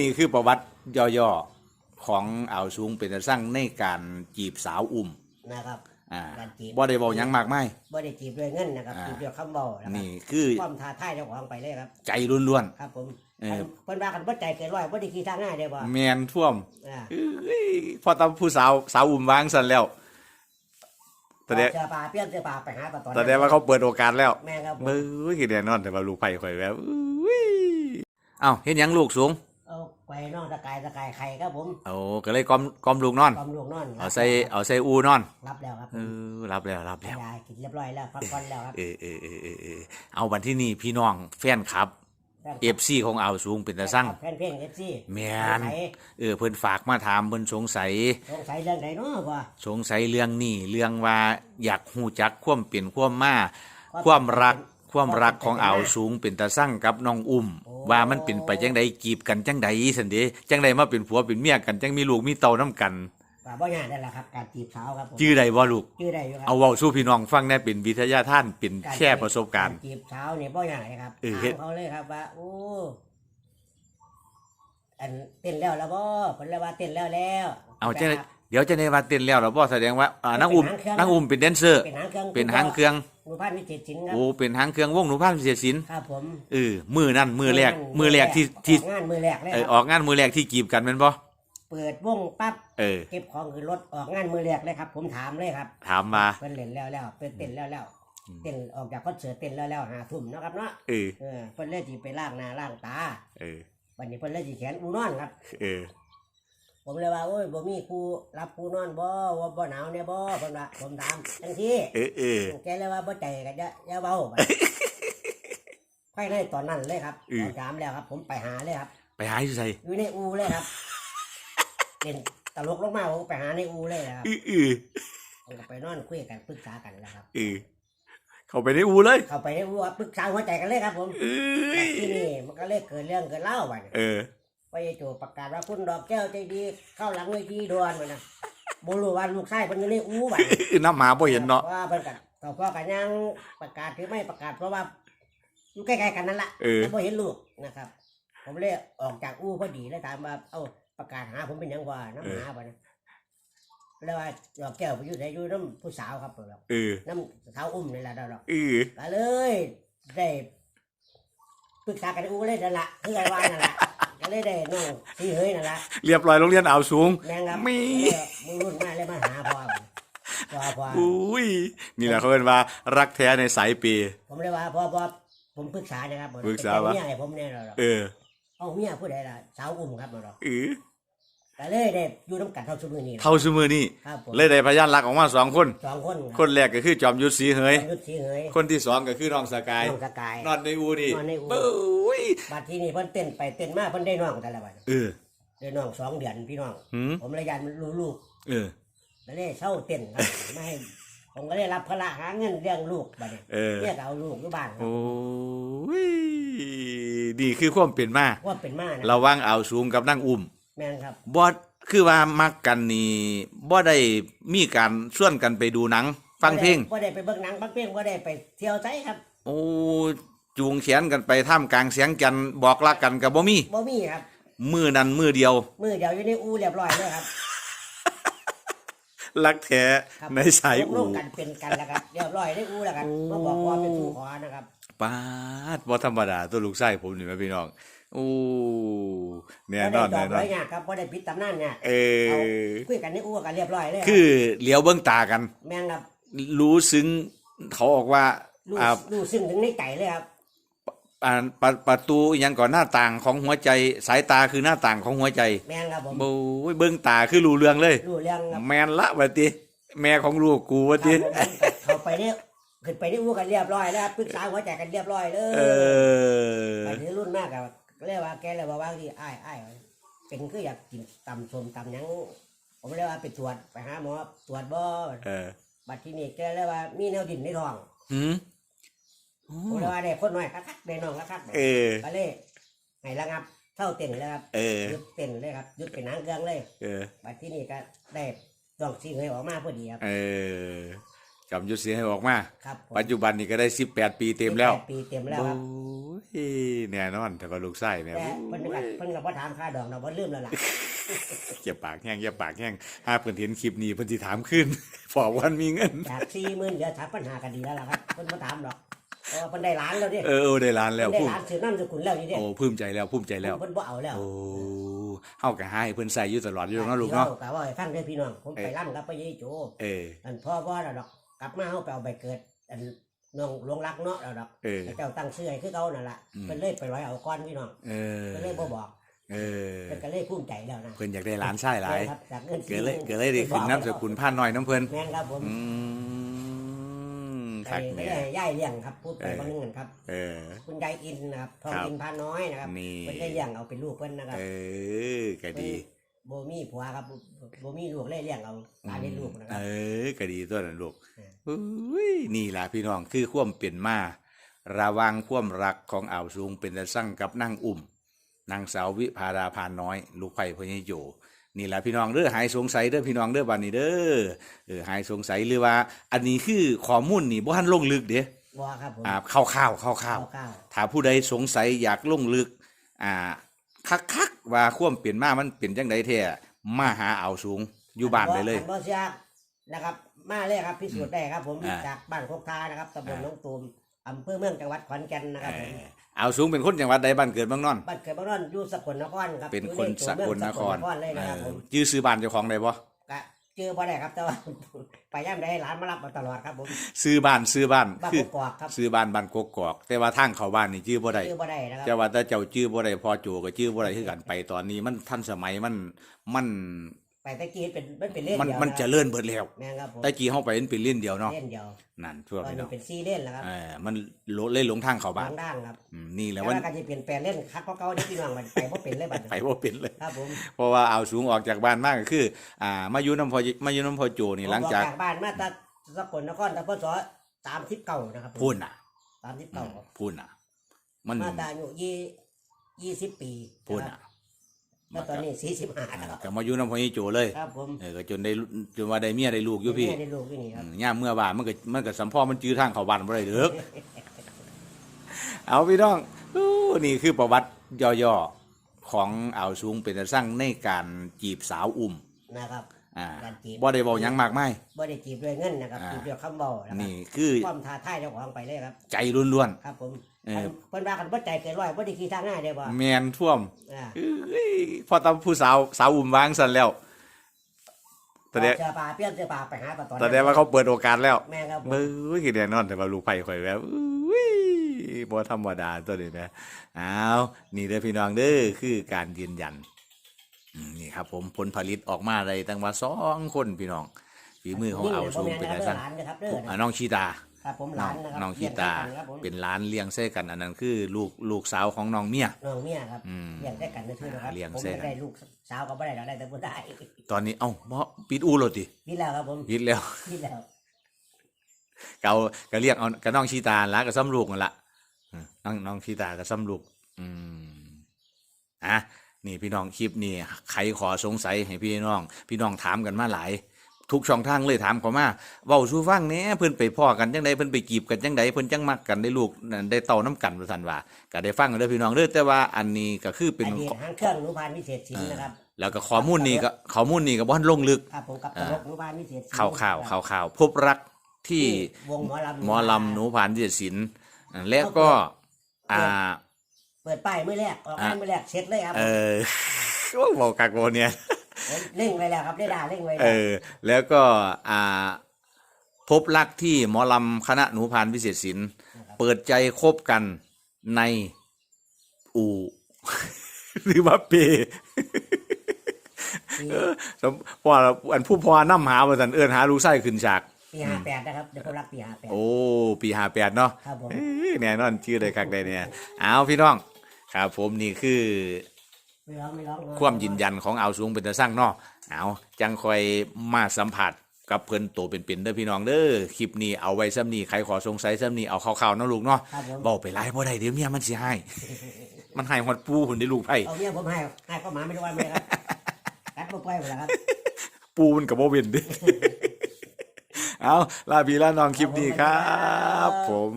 นี่คือประวัติย่อๆของอ่าวสูงเป็นตาสร้างในการจีบสาวอุ่มนะครับอ่าการจีบบ่ได้บอกหยังมากมายบ่ได้จีบด้วยเงินนะครับอ่าจีบด้วยคำเบานะครับนี่คือความท้าทายเจ้าของไปเลยครับ ใจล้วนครับผมเออเพิ่นว่ากันบ่ใจเกินร้อยบ่ได้ขี้ทางง่ายเด้อบ่ๆแมนท่วมอ่าเอ้ยพอตาผู้สาวสาวอุ่มวางสันแล้วแสดงเสื้อผ้าเปลี่ยนเสื้อผ้าไปหาปะตอนแสดงว่าเขาเปิดโอกาสแล้วแม่ครับผมเบ้ยคือแน่นอนแต่ว่าลูกไผ่ข่อยแล้วอุ้ยเอ้าเห็นหยังลูกสูง เอาไปน้องตะกายตะกายไข่ครับผมโอ้ก็เลยกอมกอมลูกนอนความลูกนอนเอาใส่เอาใส่อูนอนรับแล้วครับเออรับแล้วรับแล้วยากินเรียบร้อยแล้วพักผ่อนแล้วครับเออเออเออเออเออเอาวันที่นี่พี่น้องแฟนครับเอฟซีของอ่าวสูงเป็นตาสั่งแฟนเพลง FC แม่นเออเพิ่นฝากมาถามเพิ่นสงสัย สงสัยเรื่องใดเนาะบ่สงสัยเรื่องนี้เรื่องว่าอยากฮู้จักความเปลี่ยนความมาความรักความรักของอ่าวสูงเป็นตาสั่งกับน้องอุ้ม ว่ามันเป็นไปจังใดกีบกันจังใดสันเดจังใดมาเป็นผัวเป็นเมียกันจังมีลูกมีเต้านํกันว่าบ่ยากนั่นแหละครับ การจีบสาวครับผมชื่อใดบ่ลูกชื่อได้อยู่ครัเอาเว้าสู่พี่น้องฟังแหน่เป็นวิทยาทานเป็นแชร์ประสบการณ์ จีบสาวเนี่ยบ่ยากเลยครับเออถาเฮ็ดมเขาเลยครับว่าโอ้อันเต้นแล้วแล้วบ่เพิ่นเลยว่าเต้นแล้วแล้วเอาจังใด เดี๋ยวจะในว่าเต้นแล้วเราบ่แสดงว่าอ่านางอุ้มเป็นหางเครื่องนางอุ้มเป็นแดนเซอร์ เป็นหางเครื่องเป็นหางเครื่องมือพันวิจิตรศิลป์ครับโอ้เป็นหางเครื่องวงหนูพานเสียศิลป์ครับผมเออมือนั่นมือแรกมือแรกที่ที่ออกงานมือแรกเลยเอคอรับออกงานมือแรกที่กีบกันแม่นบ่เปิดวงปั๊บเออ เก็บของขึ้นรถออกงานมือแรกเลยครับ ผมถามเลยครับถามมา เพิ่นเล่นแล้วแล้วเพิ่นเต้นแล้วแล้วอืมเต้นออกจากคอนเสิร์ตเต้นแล้วแล้วหาทุ่มเนาะครับเนาะเออเออเพิ่นเลยสิไปล้างหน้าล้างตาเออวันนี้เพิ่นเลยสิแขนอูนอนครับ เออ ผมเลยว่าโอ้ยบ่มีครูรับครูนอนบ่ว่าบ่หนาวเนี่ยบ่เพิ่นว่าผมถามจังซี่เออเออแกเลยว่าบ่ใจก็จะอย่าเบาบัดภายในตอนนั้นเลยครับอืตมอนถามแล้วครับ ผมไปหาเลยครับ ไปหาอยู่ไสอยู่ในอูเลยครับเป็นตลกลงมาผมไปหาในอูเลยครับเออเออผมก็ไปนอนคุยกันปรึกษากันแล้วครับเออเข้าไปในอูเลย เข้าไปในอูครับปรึกษาหัวใจกันเลยครับ ผมเอจากอที่นี่มันก็เลยเกิดเรื่องเกิดเล่าวไปเออ ไปโจประกาศว่าคุณดอกแก้วใจดีเข้าหลังเวทีด่วนมันนะบ่รู้ว่าลูกชายเพิ่นอยู่ในอูบัดน้ำหมาบ่เห็นเนาะว่าเพิ่นกันต่อพ่อกันยังประกาศหรือไม่ประกาศเพราะว่าอยู่ใกล้ๆกันนั่นแหละเออแต่บ่เห็นลูกนะครับ ผมเลยออกจากอูพอดีเลยถามว่าเอ้าประกาศหาผมเป็นหยังว่าน้ำหาบ่นะแล้วว่าดอกแก้วไปอยู่ไหนอยู่น้ำผู้สาวครับเพิ่นบอกเออน้ำสาวอุ้มนี่แหละดอกเออก็เลยได้ปรึกษากันในอูเลยนั่นละคือกันว่านั่นละก็ เลยได้น้องสีเฮยนั่นละเรียบร้อยโรงเรียนอ่าวสูงแม่งครับมีมือรุ่นมาเลยมาหาพ่อพ่อพ่ออุ้ยนี่แหละเขาเรียกว่ารักแท้ในสายเปย์ผมเลยว่าพ่อพ่อผมปรึกษานะครับปรึกษาเป็นวะเมียให้ผมเนี่ยหรอกเออเอาเมียผู้ใดล่ะสาวอุ้มครับหรอกเออ ก็เลยได้อยู่น้ำกันเท่าชุมือนี้ล่ะเท่าซุมือนี่ครับผมเลยได้พยานรักออกมาสองคน สองคนคนแรกก็คือจอมยุทธศรีเหย ยุทธสีเฮยคนที่สองก็คือน้องสกาย น้องสกาย นอนในอูนี่นอนในอูเอ้ยบัดที่นี่เพิ่นเต้นไปเต้นมาเพิ่นได้น้องแต่ละวันเออ ได้น้องสองเดือนพี่น้อง หืม ผมเลยยันมันรู้ลูกเออแล้วเลยเช่าเต้นครับ ไม่ให้ผมก็เลยรับภาระหาเงินเลี้ยงลูกบัดนี้เออ เนี่ยก็เอาลูกอยู่บ้านครับโอ้ยดีคือความเป็นมาว่าเป็นมานะระหว่างอ่าวสูงกับนั่งอุ้ม แม่นครับ บ่คือว่ามักกันนี่บ่ได้มีการส่วนกันไปดูหนัง ฟังเพลงว่าได้ไปเบิ่งหนังฟังเพลงว่าได้ไปเที่ยวใจครับ โอ้จูงแขนกันไปท่ามกลางเสียงจันทร์บอกรักกันกับบ่มีบ่มีครับ มือนั้นมือเดียว มือเดียวอยู่ในอูเรียบร้อยเลยครับรักแท้ครับในสายร่อูวมกันเป็นกันแล้วครับเรียบร้อยได้อูแล้วครับมาบอกว่าเป็นผู้ขอนะครับปาดบ่ธรรมดาตัวลูกชายผมนี่แม่พี่น้อง โอ้แน่นอนบ่ได้ดแน่อกนอร้นอยยากครับบ่ได้ปิดตำนานเนี่ยเอเอาอคุยกันในอูกันเรียบร้อยเลยรับคือเหลียวเบิ่งตากัน แม่งครับรู้ซึ้งเขาออกว่ารู้อ่ารู้ซึ่งถึงในใจเลยครับ อ่าประประตูอหยังก่อนหน้าต่างของหัวใจสายตาคือหน้าต่างของหัวใจแม่งครับผมโอ้ยเบิ่งตาคือรู้เรื่องเลย รู้เรื่องครับแมนละวะติแม่ของลูกกูวะติครับผมเข้าไปเนี่ยขึ้นไปในอูกันเรียบร้อยแล้วครับปรึกษาหัวใจกันเรียบร้อยเลยเออ ไปถึงรุ่นมากกับ เรียกว่าแกเลยบอกว่าที่อ้ายอ้ายเป็นคืออยากกินตำส้มตำหยังผมเรียกว่าไปตรวจไปหาหมอตรวจบ่เออบัดที่นี่แกเรียกว่ามีแนวดินในท้องหืมผมเรียกว่าได้คนน้อยคักๆได้น้องคักเออๆก็เลยให้ระงับเท่าเต้นเลยครับเออหยุดเต้นเลยครับหยุดเป็นหางเครื่องเลย เออบัดที่นี่ก็ได้ดอกซีเงยออกมาพอดีครับ เออ จำยุทธเสียให้ออกมา ครับผมปัจจุบันนี้ก็ได้18ปีเต็มแล้วสิบปดปีเต็มแล้วครับโอ้ยแน่นอนแต่ว่าลูกไส้เนี่ยแต่เพิ่นก็เพิ่นก็บ่ถามค่าดอกเราบ่ลืมแล้วล่ะ เจ็บปากแห้งเจ็บปากแห้งหาเพิ่นเห็นคลิปนี้เพิ่นสิถามขึ้น พอวันมีเงิน จาก40,000เหลือถามปัญหากันดีแล้วล่ะครับเพิ่นบ่ถามดอกเพราะว่าเพิ่นได้ล้านแล้วดิเออเออได้ล้านแล้วเพิ่นได้ภูมิล้านซื้อน้ำสกุลแล้วนี่เด้โอ้ภูมิใจแล้วภูมิใจแล้ว เพิ่นบ่เอาแล้วโอ้เฮาก็ให้เพิ่นใส่อยู่ตลอดอยู่เนาะลูกเนาะแต่ว่าให้ฟังเด้อพี่น้องผมไปร่ำกับไปยี่โจเออ อันพ่อบ่แล้วดอก กลับมาเฮาไปเอาใบเกิดอันน้องหลวงรักเนาะแล้วดอกเออเจ้าตั้งชื่อให้คือเก่านั่นล่ะอืม เพิ่นเลยไปร้อยเอาก้อนพี่น้องเออ เพิ่นเลยบ่บอกเออ เพิ่นก็เลยภูมิใจแล้วนะเพิ่นอยากได้ล้านไส้หลาย ครับจากเงินเกิดเลยเกิดเลยได้ขึ้นน้ำสกุลผ้าน้อยน้ำเพิ่นแม่นครับผมอืมไอ้คักไม่แน่ได้ย่ายเลี้ยงครับพูดไปเออวันนึงกันครับ เออ คุณยายอินนะครับทองครับอินพาน้อยนะครับนี่ เพิ่นได้เลี้ยงเอาเป็นลูกเพิ่นนะครับ เออก็ดี โบมีผัวครับโบมีลูกเลยเลี้ยงเอาหลานเลี้ยงลูกนะคเอรับอก็ดีตัวนั้นลูกเอออุ้ยนี่ล่ะพี่น้องคือความเปลี่ยนมา ระวังความรักของอ่าวสูงเป็นตะสั่งกับนางอุ่มนางสาววิภาราพานน้อย ลูกไผ่พญโยนี่แหละพี่น้องเด้อหายสงสัยเด้อพี่น้องเด้อบัดนี้เด้อเออหายสงสัยหรือว่า อันนี้คือข้อมูลนี่บ่ทันลงลึกเด้บัวครับผมอ่าข้าวข้าวข้าวข้าวข้าวถ้าผู้ใดสงสัยอยากลงลึก อ่าคักๆ ว่าความเปลี่ยนมามันเป็นจังไดแท้มาหาอ่าวสูงอยู่บ้านได้เลย บ่เสียนะครับ มาเลยครับพิสูจน์ได้ครับ ผมอ่า จากบ้านโคกทานะครับตำบลอ่าหน้องตูมอำเภอเมืองจังหวัดขอนแก่นนะครับผมอ่าวสูงเป็นคนจังหวัดใดบ้านเกิดเมืองนอน บ้านเกิดบ้านนอนอยู่สกลนครครับเป็นอยู่คนใตัวสกลนครเมืองสกลนครเลยนะครับผม เออชื่อซื้อบ้านเจ้าของได้บ่ก็ เจอบ่ได้ครับ แต่ว่าไปย่ำได้ให้หลานมารับมาตลอดครับผม ซื้อบ้านซื้อบ้านบ้านคือกกอกครับ ซื้อบ้านบ้านกกอก แต่ว่าทางเข้าบ้านนี่ชื่อบ่ได้เจอบ่ได้นะครับแต่ว่าแต่เจ้าชื่อบ่ได้พอโจก็ชื่อบ่ได้คือกันไปตอนนี้มันทันสมัยมันมัน ไปตะกี้เป็นมันเป็นเล่นมันเดียวมันนะเจริญเบิดแล้วแม่นครับผมแต่กี้เฮาไปมันเป็นเล่นเดียวเนาะเล่นเดียวนั่นทั่วตอนพี่นี้น้องเป็นซีเล่นแล้วครับเออมันโลเลยหลงทางเข้าบ้านบางด้านครับอืมนี่แหแล้ละววันก็จะเปลี่ยนแปลงเล่นคักเพราะเขาที่พี่น้องมันไปเพราะเป็นเลยบัดนี้ไปบ่เป็นเลย ครับผมเพราะว่าเอาสูงออกจากบ้านมากก็คือ อ่ามาอยู่น้ำพอมาอยู่น้ำพอโจนี่หลังจากผมออบ้านมาตาสกลนครแต่พศสามสิบเก้านะครับผมพูนน่ะสามสิบอืเก้ามพูนน่ะ มัน มาตาอายุยี่ยี่สิบปีพูนนะคน่ะรับ แล้วตอนนี้สี่สิบห้าแล้วก็มาอยู่น้ำพอโจเลยครับผม เออก็จนได้จนว่าได้เมียได้ลูกอยู่พี่แม่ได้ลูกอยู่นี่คอืรับ มย่ามเมื่อบ้านมันก็มันก็สัมพ่อมันจื้อทางเข้าบ้านบ่ได้เด้อ เอาพี่น้องอู้นี่คือประวัติย่อๆของอ่าวสูงเป็นตะสั่งในการจีบสาวอุ่ม นะครับ อ่าการจีบ บ่ได้เว้าหยังมากมาย บ่ได้จีบด้วยเงินนะครับอ่า จีบด้วยคำเบานะครับนี่คือความท้าทายเจ้าของไปเลยครับ ใจล้วนครับผม เออเพิ่นว่ากันบ่ใจเกินร้อยบ่ได้ขี้ทางง่ายได้บ่ๆแมนท่วมอ่าเอ้ยพอตาผู้สาวสาวอุ่มวางซั่นแล้วแสดงเจอปลาเปรี้ยวเจอปลาไปหาปลาตอนแสดงว่าเขาเปิดโอกาสแล้วแม่ครับผมเบ้ยคือแน่นอนแต่ว่าลูกไผ่ข่อยแบบอุ้ยบ่ธรรมดาตัวนี้นะอ้าวนี่เด้อพี่น้องเด้อคือการยืนยันอืมนี่ครับ ผมผลผลิตออกมาได้ตั้งว่าสองคนพี่น้องฝีมือของเอาสูงเป็นไงไงสั่สั่นนหลานนะครับเด้ออ่านะน้องชีตา ครับผมหน้อลางนนะครับน้องชีตา เลี้ยงด้วยกันครับผมเป็นหล้านเลี้ยงเส้กันอันนั้นคือลูกลูกสาวของน้องเมีย น้องเมียครับอืมเลี้ยงได้กันนะชื่อนะครับเลี้ยงผมเส้นไม่ได้ลูกสาวก็ไม่ได้เราได้แต่ผู้ได้ตอนนี้เอ้าบ่ปิดอูโลดตินี่แล้วครับผมปิดแล้ว นี่แล้วเกาก็เรียกเอาก็น้องชีตาละก็ซ้ำลูกนั่นละอืมน้องน้องชีตาก็ซ้ำลูก อืมอะนี่พี่น้องคลิปนี่ใครขอสงสัยให้พี่น้อง พี่น้องถามกันมาหลาย ทุกช่องทางเลยถามเขามาเว้าสู่ฟังแหน่เพิ่นไปพ่อกันจังใดเพิ่นไปจีบกันจังใดเพิ่นจังมักกันได้ลูกนั่นได้เต่าน้ำกันว่าซั่นว่าก็ได้ฟังกันเด้อพี่น้องเด้อแต่ว่าอันนี้ก็คือเป็นอดีตหางเครื่องหนูพานวิเศษศิลป์นะครับ แล้วก็ข้อมูลนี่ก็ข้อมูลนี่ก็บ่ทันลงลึกครับผมกับตลกหนูพานวิเศษศิลป์ข่าวข่าวข่าวข่าวพบรักที่วงหมอลำหมอลำหนูผ่านที่ศิลป์อ่าและก็อ่า เปิดป้ายเมื่อแรกออกงานเมื่อแรกเสร็จเลยครับเออโอ้บอกกักโบเนี่ยผม เร่งไปแล้วครับได้ด่าเร่งไปเอแล้วอแล้วก็อ่าพบรักที่หมอลำคณะหนูพานพิเศษศิลป์เปิดใจคบกันในอู่ หรือว่าเปปีสมพออันผู้พอน้ำหาว่าสันเอินหาลูกไส้ขึ้นฉากปีห้าแปดนะครับเดี๋ยวผมรักปีห้าแปดโอ้ปีหาแปดเนาะครับผมเอ้ยแน่นอนชื่อใดคักใดเนี่ยเอาพี่น้องครับผมนี่คือ ความยืนยันของเอาวสูงเป็นตะสร้างเนาะเอาจังคอยมาสัมผัสกับเพิ่นโตเป็นๆเด้อพี่น้องเด้อคลิปนี้เอาไว้ซ้ำนี้ใครขอสงสัยซ้ำนี้เอาข่าวๆเนาะลูกเนาะครับผมเบาไปไล่บ่ได้เดี๋ยวเมียมันสิให้มันให้ฮอดปูหุ่นได้ลูกไผเอาเนี่ยผมให้ให้ก็หมาไม่ได้ว่าไม่ได้ครับกัดมาปล่อยไปแล้วครับปูมันก็บ่เว้นเด้อเอาลาพี่ลาน้องคลิปนี้ครับ ผม